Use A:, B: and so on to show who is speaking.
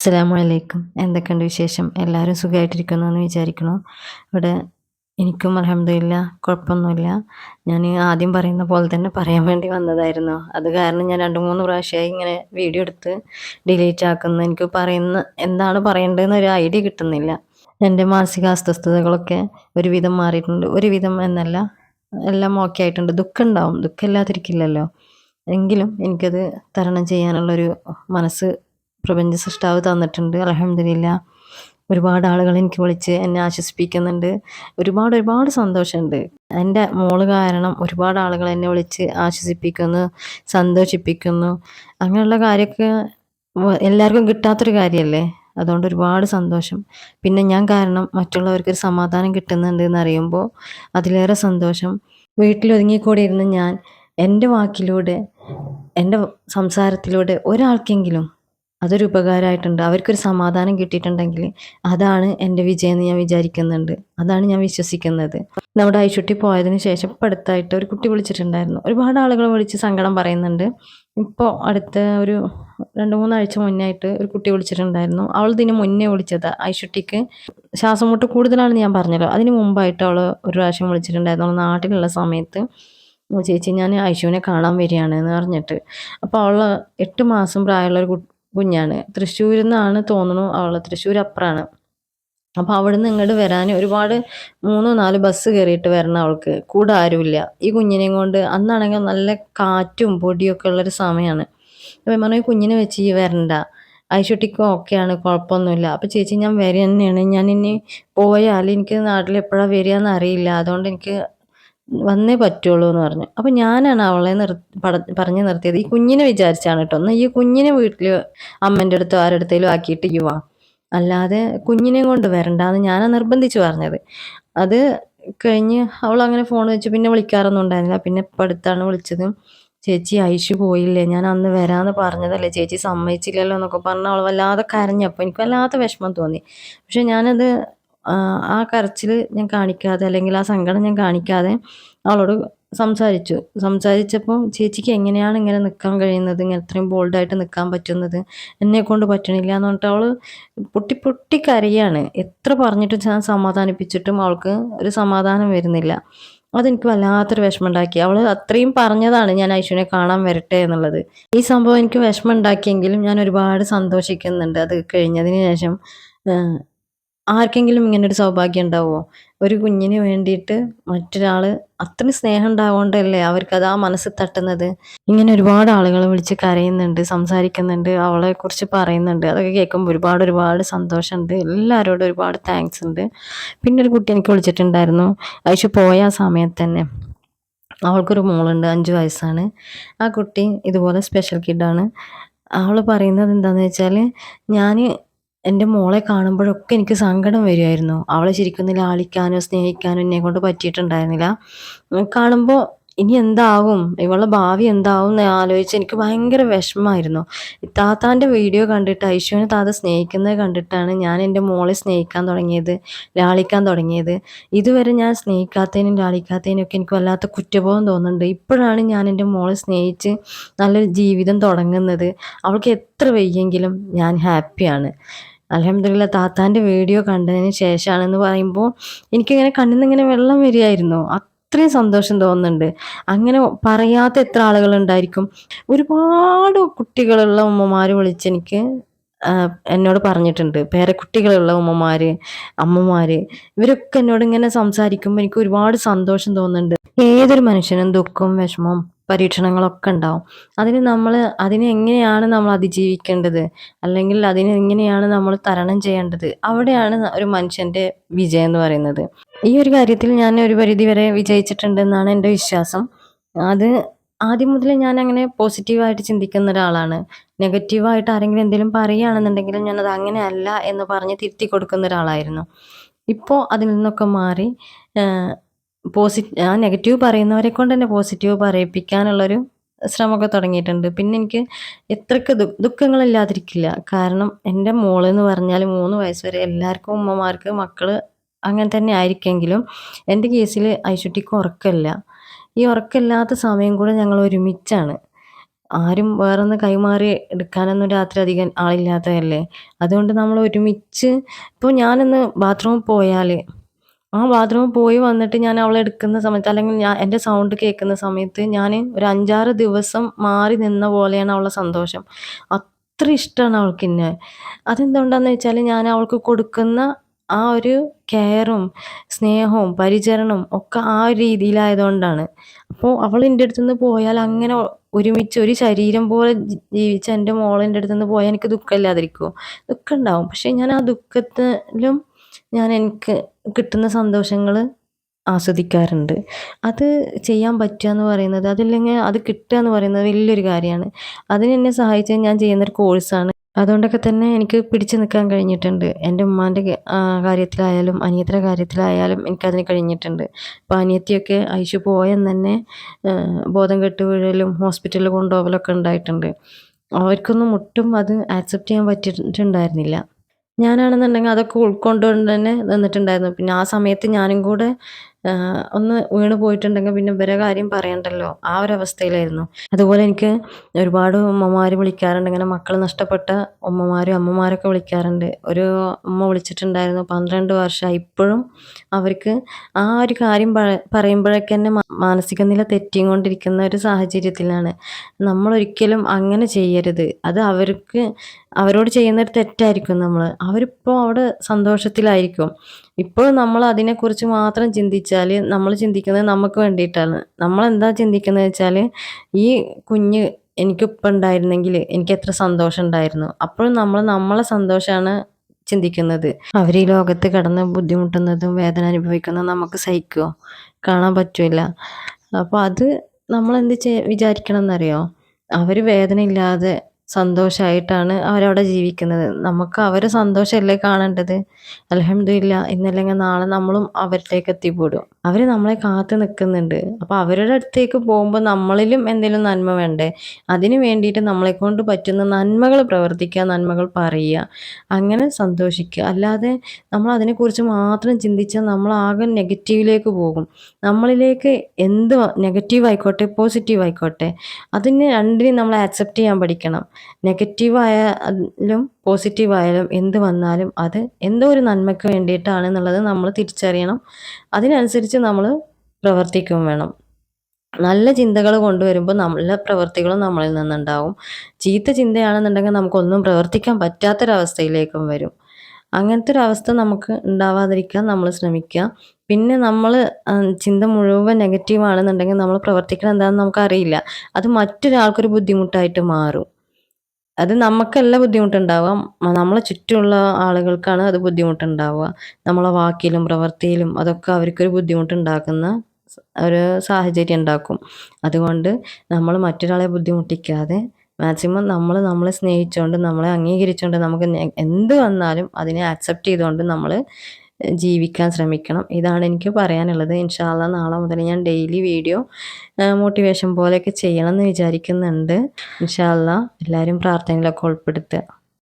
A: അസ്സലാമു അലൈക്കും എന്തൊക്കെയുണ്ട് വിശേഷം? എല്ലാവരും സുഖമായിട്ടിരിക്കുന്നു എന്ന് വിചാരിക്കുന്നു. ഇവിടെ എനിക്കും അലഹമില്ല കുഴപ്പമൊന്നുമില്ല. ഞാൻ ആദ്യം പറയുന്ന പോലെ തന്നെ പറയാൻ വേണ്ടി വന്നതായിരുന്നു. അത് കാരണം ഞാൻ രണ്ട് മൂന്ന് പ്രാവശ്യമായി ഇങ്ങനെ വീഡിയോ എടുത്ത് ഡിലീറ്റ് ആക്കുന്നു. എനിക്ക് പറയുന്ന എന്താണ് പറയേണ്ടതെന്ന് ഒരു ഐഡിയ കിട്ടുന്നില്ല. എന്റെ മാനസിക അസ്വസ്ഥതകളൊക്കെ ഒരുവിധം മാറിയിട്ടുണ്ട്. ഒരുവിധം എന്നല്ല എല്ലാം ഓക്കെ ആയിട്ടുണ്ട്. ദുഃഖം ഉണ്ടാവും ദുഃഖം എങ്കിലും എനിക്കത് തരണം ചെയ്യാനുള്ളൊരു മനസ്സ് പ്രപഞ്ച സൃഷ്ടാവ് തന്നിട്ടുണ്ട്. അലഹമില്ല ഒരുപാട് ആളുകൾ എനിക്ക് വിളിച്ച് എന്നെ ആശ്വസിപ്പിക്കുന്നുണ്ട്. ഒരുപാട് ഒരുപാട് സന്തോഷമുണ്ട്. എന്റെ മോൾ കാരണം ഒരുപാട് ആളുകൾ എന്നെ വിളിച്ച് ആശ്വസിപ്പിക്കുന്നു സന്തോഷിപ്പിക്കുന്നു. അങ്ങനെയുള്ള കാര്യമൊക്കെ എല്ലാവർക്കും കിട്ടാത്തൊരു കാര്യമല്ലേ? അതുകൊണ്ട് ഒരുപാട് സന്തോഷം. പിന്നെ ഞാൻ കാരണം മറ്റുള്ളവർക്ക് ഒരു സമാധാനം കിട്ടുന്നുണ്ട് എന്ന് അറിയുമ്പോൾ അതിലേറെ സന്തോഷം. വീട്ടിലൊതുങ്ങിക്കൂടി ഇരുന്ന് ഞാൻ എന്റെ വാക്കിലൂടെ എന്റെ സംസാരത്തിലൂടെ ഒരാൾക്കെങ്കിലും അതൊരു ഉപകാരമായിട്ടുണ്ട് അവർക്കൊരു സമാധാനം കിട്ടിയിട്ടുണ്ടെങ്കിൽ അതാണ് എന്റെ വിജയം എന്ന് ഞാൻ വിചാരിക്കുന്നുണ്ട്. അതാണ് ഞാൻ വിശ്വസിക്കുന്നത്. നമ്മുടെ ഐശുട്ടി പോയതിന് ശേഷം ഇപ്പം അടുത്തായിട്ട് ഒരു കുട്ടി വിളിച്ചിട്ടുണ്ടായിരുന്നു. ഒരുപാട് ആളുകൾ വിളിച്ച് സങ്കടം പറയുന്നുണ്ട്. ഇപ്പോൾ അടുത്ത ഒരു രണ്ട് മൂന്നാഴ്ച മുന്നേ ആയിട്ട് ഒരു കുട്ടി വിളിച്ചിട്ടുണ്ടായിരുന്നു. അവൾ ഇതിന് മുന്നേ വിളിച്ചത്. ഐശുട്ടിക്ക് ശ്വാസം മുട്ട് കൂടുതലാണെന്ന് ഞാൻ പറഞ്ഞല്ലോ. അതിന് മുമ്പായിട്ട് അവൾ ഒരു പ്രാവശ്യം വിളിച്ചിട്ടുണ്ടായിരുന്നു. അവൾ നാട്ടിലുള്ള സമയത്ത്. ചേച്ചി ഞാൻ ഐശുവിനെ കാണാൻ വരികയാണ് എന്ന് പറഞ്ഞിട്ട്. അപ്പോൾ അവൾ എട്ട് മാസം പ്രായമുള്ള ഒരു കുഞ്ഞാണ്. തൃശ്ശൂരിൽ നിന്നാണ് തോന്നുന്നു അവൾ തൃശ്ശൂർ അപ്പുറമാണ് അപ്പോൾ അവിടുന്ന് ഇങ്ങോട്ട് വരാൻ ഒരുപാട് മൂന്നോ നാല് ബസ് കയറിയിട്ട് വരണം അവൾക്ക്. കൂടെ ആരുമില്ല. ഈ കുഞ്ഞിനെയും കൊണ്ട് അന്നാണെങ്കിൽ നല്ല കാറ്റും പൊടിയൊക്കെ ഉള്ളൊരു സമയമാണ് അപ്പം പറഞ്ഞു "ഈ കുഞ്ഞിനെ വെച്ച് ഈ വരണ്ട. ഐശുട്ടിക്കും ഓക്കെയാണ് കുഴപ്പമൊന്നുമില്ല. അപ്പോൾ ചേച്ചി ഞാൻ വരിക തന്നെയാണ് ഞാൻ ഇനി പോയാൽ എനിക്ക് നാട്ടിൽ എപ്പോഴാണ് വരിക എന്നറിയില്ല അതുകൊണ്ട് എനിക്ക് വന്നേ പറ്റുള്ളൂ എന്ന് പറഞ്ഞു. അപ്പം ഞാനാണ് അവളെ നിർ പറഞ്ഞു നിർത്തിയത്. ഈ കുഞ്ഞിനെ വിചാരിച്ചാണ് കേട്ടോ. എന്നാൽ ഈ കുഞ്ഞിനെ വീട്ടിൽ അമ്മന്റെ അടുത്തോ ആരുടെ അടുത്തേലും ആക്കിയിട്ട് യുവാ അല്ലാതെ കുഞ്ഞിനെയും കൊണ്ട് വരണ്ടാന്ന് ഞാനാ നിർബന്ധിച്ച് പറഞ്ഞത്. അത് കഴിഞ്ഞ് അവൾ അങ്ങനെ ഫോൺ വെച്ച് പിന്നെ വിളിക്കാറൊന്നും ഉണ്ടായിരുന്നില്ല. പിന്നെ ഇപ്പം അടുത്താണ് വിളിച്ചത്. ചേച്ചി ഐഷു പോയില്ലേ? ഞാൻ അന്ന് വരാമെന്ന് പറഞ്ഞതല്ലേ? ചേച്ചി സമ്മതിച്ചില്ലല്ലോ എന്നൊക്കെ പറഞ്ഞ് അവൾ വല്ലാതെ കരഞ്ഞപ്പോൾ എനിക്ക് വല്ലാത്ത വിഷമം തോന്നി. പക്ഷെ ഞാനത് ആ, കരച്ചിൽ ഞാൻ കാണിക്കാതെ അല്ലെങ്കിൽ ആ സങ്കടം ഞാൻ കാണിക്കാതെ അവളോട് സംസാരിച്ചു. സംസാരിച്ചപ്പോൾ ചേച്ചിക്ക് എങ്ങനെയാണ് ഇങ്ങനെ നിൽക്കാൻ കഴിയുന്നത്? ഇങ്ങനെ ഇത്രയും ബോൾഡായിട്ട് നിൽക്കാൻ പറ്റുന്നത്? എന്നെ കൊണ്ട് പറ്റണില്ല എന്ന് പറഞ്ഞിട്ട് അവൾ പൊട്ടി പൊട്ടി കരയാണ്. എത്ര പറഞ്ഞിട്ടും ഞാൻ സമാധാനിപ്പിച്ചിട്ടും അവൾക്ക് ഒരു സമാധാനം വരുന്നില്ല. അതെനിക്ക് വല്ലാത്തൊരു വിഷമം ഉണ്ടാക്കി അവൾ അത്രയും പറഞ്ഞതാണ് ഞാൻ ഐശുവിനെ കാണാൻ വരട്ടെ എന്നുള്ളത്. ഈ സംഭവം എനിക്ക് വിഷമം ഉണ്ടാക്കിയെങ്കിലും ഞാൻ ഒരുപാട് സന്തോഷിക്കുന്നുണ്ട്. അത് കഴിഞ്ഞതിന് ശേഷം ആർക്കെങ്കിലും ഇങ്ങനെ ഒരു സൗഭാഗ്യം ഉണ്ടാവുമോ ഒരു കുഞ്ഞിന് വേണ്ടിയിട്ട് മറ്റൊരാൾ അത്രയും സ്നേഹം ഉണ്ടാവുകൊണ്ടല്ലേ അവർക്കത് ആ മനസ്സ് തട്ടുന്നത്? ഇങ്ങനെ ഒരുപാട് ആളുകൾ വിളിച്ച് കരയുന്നുണ്ട് സംസാരിക്കുന്നുണ്ട് അവളെ കുറിച്ച് പറയുന്നുണ്ട്. അതൊക്കെ കേൾക്കുമ്പോൾ ഒരുപാട് ഒരുപാട് സന്തോഷമുണ്ട്. എല്ലാവരോടും ഒരുപാട് താങ്ക്സ് ഉണ്ട്. പിന്നെ ഒരു കുട്ടി എനിക്ക് വിളിച്ചിട്ടുണ്ടായിരുന്നു. അയച്ചു പോയ ആ സമയത്ത് തന്നെ. അവൾക്കൊരു മോളുണ്ട് അഞ്ച് വയസ്സാണ്. ആ കുട്ടി ഇതുപോലെ സ്പെഷ്യൽ കിഡാണ് അവൾ പറയുന്നത് എന്താണെന്ന് വെച്ചാൽ ഞാൻ എന്റെ മോളെ കാണുമ്പോഴൊക്കെ എനിക്ക് സങ്കടം വരുമായിരുന്നു അവളെ ശരിക്കും ലാളിക്കാനോ സ്നേഹിക്കാനോ എന്നെ കൊണ്ട് പറ്റിയിട്ടുണ്ടായിരുന്നില്ല. കാണുമ്പോൾ ഇനി എന്താവും? ഇവളുടെ ഭാവി എന്താവും എന്ന് ആലോചിച്ച് എനിക്ക് ഭയങ്കര വിഷമമായിരുന്നു. താത്താന്റെ വീഡിയോ കണ്ടിട്ട് ഐശുവിനെ താത്ത സ്നേഹിക്കുന്നത് കണ്ടിട്ടാണ് ഞാൻ എന്റെ മോളെ സ്നേഹിക്കാൻ തുടങ്ങിയത് ലാളിക്കാൻ തുടങ്ങിയത്. ഇതുവരെ ഞാൻ സ്നേഹിക്കാത്തതിനും ലാളിക്കാത്തതിനും ഒക്കെ എനിക്ക് വല്ലാത്ത കുറ്റബോധം തോന്നുന്നുണ്ട്. ഇപ്പോഴാണ് ഞാൻ എന്റെ മോളെ സ്നേഹിച്ച് നല്ലൊരു ജീവിതം തുടങ്ങുന്നത്. അവൾക്ക് എത്ര വയ്യെങ്കിലും ഞാൻ ഹാപ്പിയാണ്. അലഹമില്ല താത്താന്റെ വീഡിയോ കണ്ടതിന് ശേഷമാണെന്ന് പറയുമ്പോൾ എനിക്കിങ്ങനെ ഇങ്ങനെ വെള്ളം വരികയായിരുന്നു അത്രയും സന്തോഷം തോന്നുന്നുണ്ട്. അങ്ങനെ പറയാത്ത എത്ര ആളുകളുണ്ടായിരിക്കും? ഒരുപാട് കുട്ടികളുള്ള ഉമ്മമാർ വിളിച്ചെനിക്ക് എന്നോട് പറഞ്ഞിട്ടുണ്ട്. പേരക്കുട്ടികളുള്ള ഉമ്മമാർ അമ്മമാർ ഇവരൊക്കെ എന്നോട് ഇങ്ങനെ സംസാരിക്കുമ്പോൾ എനിക്ക് ഒരുപാട് സന്തോഷം തോന്നുന്നുണ്ട്. ഏതൊരു മനുഷ്യനും ദുഃഖവും വിഷമവും പരീക്ഷണങ്ങളൊക്കെ ഉണ്ടാവും. അതിന് നമ്മൾ അതിനെ എങ്ങനെയാണ് നമ്മൾ അതിജീവിക്കേണ്ടത്? അല്ലെങ്കിൽ അതിനെ എങ്ങനെയാണ് നമ്മൾ തരണം ചെയ്യേണ്ടത്? അവിടെയാണ് ഒരു മനുഷ്യന്റെ വിജയം എന്ന് പറയുന്നത്. ഈ ഒരു കാര്യത്തിൽ ഞാൻ ഒരു പരിധി വരെ വിജയിച്ചിട്ടുണ്ടെന്നാണ് എന്റെ വിശ്വാസം. അത് ആദ്യം മുതലേ ഞാൻ അങ്ങനെ പോസിറ്റീവായിട്ട് ചിന്തിക്കുന്ന ഒരാളാണ്. നെഗറ്റീവായിട്ട് ആരെങ്കിലും എന്തെങ്കിലും പറയുകയാണെന്നുണ്ടെങ്കിൽ ഞാനത് അങ്ങനെയല്ല എന്ന് പറഞ്ഞ് തിരുത്തി കൊടുക്കുന്ന ഒരാളായിരുന്നു. ഇപ്പോൾ അതിൽ നിന്നൊക്കെ മാറി പോസി ആ നെഗറ്റീവ് പറയുന്നവരെ കൊണ്ട് തന്നെ പോസിറ്റീവ് പറയിപ്പിക്കാനുള്ളൊരു ശ്രമമൊക്കെ തുടങ്ങിയിട്ടുണ്ട്. പിന്നെ എനിക്ക് എത്രക്ക് ദു ദുഃഖങ്ങളില്ലാതിരിക്കില്ല. കാരണം എന്റെ മോളെന്ന് പറഞ്ഞാൽ മൂന്ന് വയസ്സ് വരെ എല്ലാവർക്കും ഉമ്മമാർക്ക് മക്കൾ അങ്ങനെ തന്നെ ആയിരിക്കെങ്കിലും എന്റെ കേസിൽ ഐശുട്ടിക്ക് ഉറക്കമില്ല. ഈ ഉറക്കമില്ലാത്ത സമയം കൂടെ ഞങ്ങൾ ഒരുമിച്ചാണ്. ആരും വേറൊന്ന് കൈമാറി എടുക്കാനൊന്നും രാത്രി അധികം ആളില്ലാത്തതല്ലേ? അതുകൊണ്ട് നമ്മൾ ഒരുമിച്ച് ഇപ്പോൾ ഞാനൊന്ന് ബാത്റൂമിൽ പോയാൽ ആ ബാത്റൂമിൽ പോയി വന്നിട്ട് ഞാൻ അവളെ എടുക്കുന്ന സമയത്ത് അല്ലെങ്കിൽ ഞാൻ എന്റെ സൗണ്ട് കേൾക്കുന്ന സമയത്ത് ഞാൻ ഒരു അഞ്ചാറ് ദിവസം മാറി നിന്ന പോലെയാണ് അവളെ സന്തോഷം. അത്ര ഇഷ്ടമാണ് അവൾക്ക് എന്നെ. അതെന്തുകൊണ്ടാന്ന് വെച്ചാൽ ഞാൻ അവൾക്ക് കൊടുക്കുന്ന ആ ഒരു കെയറും സ്നേഹവും പരിചരണവും ഒക്കെ ആ ഒരു രീതിയിലായതുകൊണ്ടാണ്. അപ്പോൾ അവൾ എന്റെ അടുത്തുനിന്ന് പോയാൽ അങ്ങനെ ഒരുമിച്ച് ഒരു ശരീരം പോലെ ജീവിച്ച എന്റെ മോൾ എന്റെ അടുത്ത് പോയാൽ എനിക്ക് ദുഃഖമില്ലാതിരിക്കുമോ ദുഃഖം ഉണ്ടാവും. പക്ഷേ ഞാൻ ആ ദുഃഖത്തിലും ഞാൻ എനിക്ക് കിട്ടുന്ന സന്തോഷങ്ങൾ ആസ്വദിക്കാറുണ്ട്. അത് ചെയ്യാൻ പറ്റുക എന്ന് പറയുന്നത് അതില്ലെങ്കിൽ അത് കിട്ടുക എന്ന് പറയുന്നത് വലിയൊരു കാര്യമാണ്. അതിന് എന്നെ സഹായിച്ചത് ഞാൻ ചെയ്യുന്നൊരു കോഴ്സാണ്. അതുകൊണ്ടൊക്കെ തന്നെ എനിക്ക് പിടിച്ചു നിൽക്കാൻ കഴിഞ്ഞിട്ടുണ്ട്. എന്റെ ഉമ്മാന്റെ കാര്യത്തിലായാലും അനിയത്തിന്റെ കാര്യത്തിലായാലും എനിക്കതിന് കഴിഞ്ഞിട്ടുണ്ട്. അപ്പോൾ അനിയത്തിയൊക്കെ അയച്ചു പോയെന്ന് തന്നെ ബോധം കെട്ട് വീഴലും ഹോസ്പിറ്റലിൽ കൊണ്ടുപോകലൊക്കെ ഉണ്ടായിട്ടുണ്ട്. അവർക്കൊന്നും ഒട്ടും അത് ആക്സെപ്റ്റ് ചെയ്യാൻ പറ്റിയിട്ടുണ്ടായിരുന്നില്ല ഞാനാണെന്നുണ്ടെങ്കിൽ അതൊക്കെ ഉൾക്കൊണ്ടുകൊണ്ട് തന്നെ നിന്നിട്ടുണ്ടായിരുന്നു. പിന്നെ ആ സമയത്ത് ഞാനും കൂടെ ഒന്ന് വീണ് പോയിട്ടുണ്ടെങ്കിൽ പിന്നെ വേറെ കാര്യം പറയണ്ടല്ലോ. ആ ഒരു അവസ്ഥയിലായിരുന്നു. അതുപോലെ എനിക്ക് ഒരുപാട് ഉമ്മമാർ വിളിക്കാറുണ്ട്. ഇങ്ങനെ മക്കൾ നഷ്ടപ്പെട്ട ഉമ്മമാരും അമ്മമാരൊക്കെ വിളിക്കാറുണ്ട്. ഒരു ഉമ്മ വിളിച്ചിട്ടുണ്ടായിരുന്നു പന്ത്രണ്ട് വർഷമായി. ഇപ്പോഴും അവർക്ക് ആ ഒരു കാര്യം പറയുമ്പോഴൊക്കെ തന്നെ മാനസിക നില തെറ്റിക്കൊണ്ടിരിക്കുന്ന ഒരു സാഹചര്യത്തിലാണ്. നമ്മളൊരിക്കലും അങ്ങനെ ചെയ്യരുത്. അത് അവർക്ക് അവരോട് ചെയ്യുന്നൊരു തെറ്റായിരിക്കും നമ്മൾ അവരിപ്പോൾ അവിടെ സന്തോഷത്തിലായിരിക്കും. ഇപ്പോൾ നമ്മൾ അതിനെക്കുറിച്ച് മാത്രം ചിന്തിച്ചാൽ നമ്മൾ ചിന്തിക്കുന്നത് നമുക്ക് വേണ്ടിയിട്ടാണ്. നമ്മൾ എന്താ ചിന്തിക്കുന്നത് വെച്ചാൽ ഈ കുഞ്ഞ് എനിക്കിപ്പം ഉണ്ടായിരുന്നെങ്കിൽ എനിക്ക് എത്ര സന്തോഷം ഉണ്ടായിരുന്നു. അപ്പോഴും നമ്മൾ നമ്മളെ സന്തോഷമാണ് ചിന്തിക്കുന്നത്. അവർ ഈ ലോകത്ത് കിടന്ന് ബുദ്ധിമുട്ടുന്നതും വേദന അനുഭവിക്കുന്നതും നമുക്ക് സഹിക്കുമോ കാണാൻ പറ്റില്ല അപ്പോൾ അത് നമ്മൾ എന്ത് വിചാരിക്കണം എന്നറിയോ? അവർ വേദന ഇല്ലാതെ സന്തോഷമായിട്ടാണ് അവരവിടെ ജീവിക്കുന്നത്. നമുക്ക് അവരെ സന്തോഷമല്ലേ കാണേണ്ടത്? അലഹമില്ല ഇന്നല്ലെങ്കിൽ നാളെ നമ്മളും അവരിലേക്ക് എത്തിപ്പെടും. അവർ നമ്മളെ കാത്തു നിൽക്കുന്നുണ്ട്. അപ്പോൾ അവരുടെ അടുത്തേക്ക് പോകുമ്പോൾ നമ്മളിലും എന്തെങ്കിലും നന്മ വേണ്ടേ? അതിനു വേണ്ടിയിട്ട് നമ്മളെ കൊണ്ട് പറ്റുന്ന നന്മകൾ പ്രവർത്തിക്കുക നന്മകൾ പറയുക. അങ്ങനെ സന്തോഷിക്കുക. അല്ലാതെ നമ്മൾ അതിനെക്കുറിച്ച് മാത്രം ചിന്തിച്ചാൽ നമ്മൾ ആകെ നെഗറ്റീവിലേക്ക് പോകും. നമ്മളിലേക്ക് എന്ത് നെഗറ്റീവ് ആയിക്കോട്ടെ പോസിറ്റീവ് ആയിക്കോട്ടെ അതിന് രണ്ടിനെയും നമ്മൾ ആക്സെപ്റ്റ് ചെയ്യാൻ പഠിക്കണം. നെഗറ്റീവ് പോസിറ്റീവായാലും പോസിറ്റീവ് എന്ത് വന്നാലും അത് എന്തോ ഒരു നന്മയ്ക്ക് വേണ്ടിയിട്ടാണ് എന്നുള്ളത് നമ്മൾ തിരിച്ചറിയണം. അതിനനുസരിച്ച് നമ്മൾ പ്രവർത്തിക്കും വേണം. നല്ല ചിന്തകൾ കൊണ്ടുവരുമ്പോൾ നല്ല പ്രവൃത്തികളും നമ്മളിൽ നിന്നുണ്ടാവും. ചീത്ത ചിന്തയാണെന്നുണ്ടെങ്കിൽ നമുക്കൊന്നും പ്രവർത്തിക്കാൻ പറ്റാത്തൊരവസ്ഥയിലേക്കും വരും. അങ്ങനത്തെ ഒരു അവസ്ഥ നമുക്ക് ഉണ്ടാവാതിരിക്കാൻ നമ്മൾ ശ്രമിക്കുക. പിന്നെ നമ്മൾ ചിന്ത മുഴുവൻ നെഗറ്റീവ് ആണെന്നുണ്ടെങ്കിൽ നമ്മൾ പ്രവർത്തിക്കണം എന്താണെന്ന് നമുക്കറിയില്ല. അത് മറ്റൊരാൾക്കൊരു ബുദ്ധിമുട്ടായിട്ട് മാറും. അത് നമുക്കല്ല ബുദ്ധിമുട്ടുണ്ടാവുക നമ്മളെ ചുറ്റുമുള്ള ആളുകൾക്കാണ് അത് ബുദ്ധിമുട്ടുണ്ടാവുക. നമ്മളെ വാക്കിലും പ്രവൃത്തിയിലും അതൊക്കെ അവർക്കൊരു ബുദ്ധിമുട്ടുണ്ടാക്കുന്ന ഒരു സാഹചര്യം ഉണ്ടാക്കും. അതുകൊണ്ട് നമ്മൾ മറ്റൊരാളെ ബുദ്ധിമുട്ടിക്കാതെ മാക്സിമം നമ്മൾ നമ്മളെ സ്നേഹിച്ചുകൊണ്ട് നമ്മളെ അംഗീകരിച്ചുകൊണ്ട് നമുക്ക് എന്ത് വന്നാലും അതിനെ ആക്സെപ്റ്റ് ചെയ്തുകൊണ്ട് നമ്മൾ ജീവിക്കാൻ ശ്രമിക്കണം. ഇതാണ് എനിക്ക് പറയാനുള്ളത്. ഇൻഷാല്ല നാളെ മുതൽ ഞാൻ ഡെയിലി വീഡിയോ മോട്ടിവേഷൻ പോലെയൊക്കെ ചെയ്യണം എന്ന് വിചാരിക്കുന്നുണ്ട്. ഇൻഷാല്ല എല്ലാവരും പ്രാർത്ഥനയിലൊക്കെ ഉൾപ്പെടുത്തുക.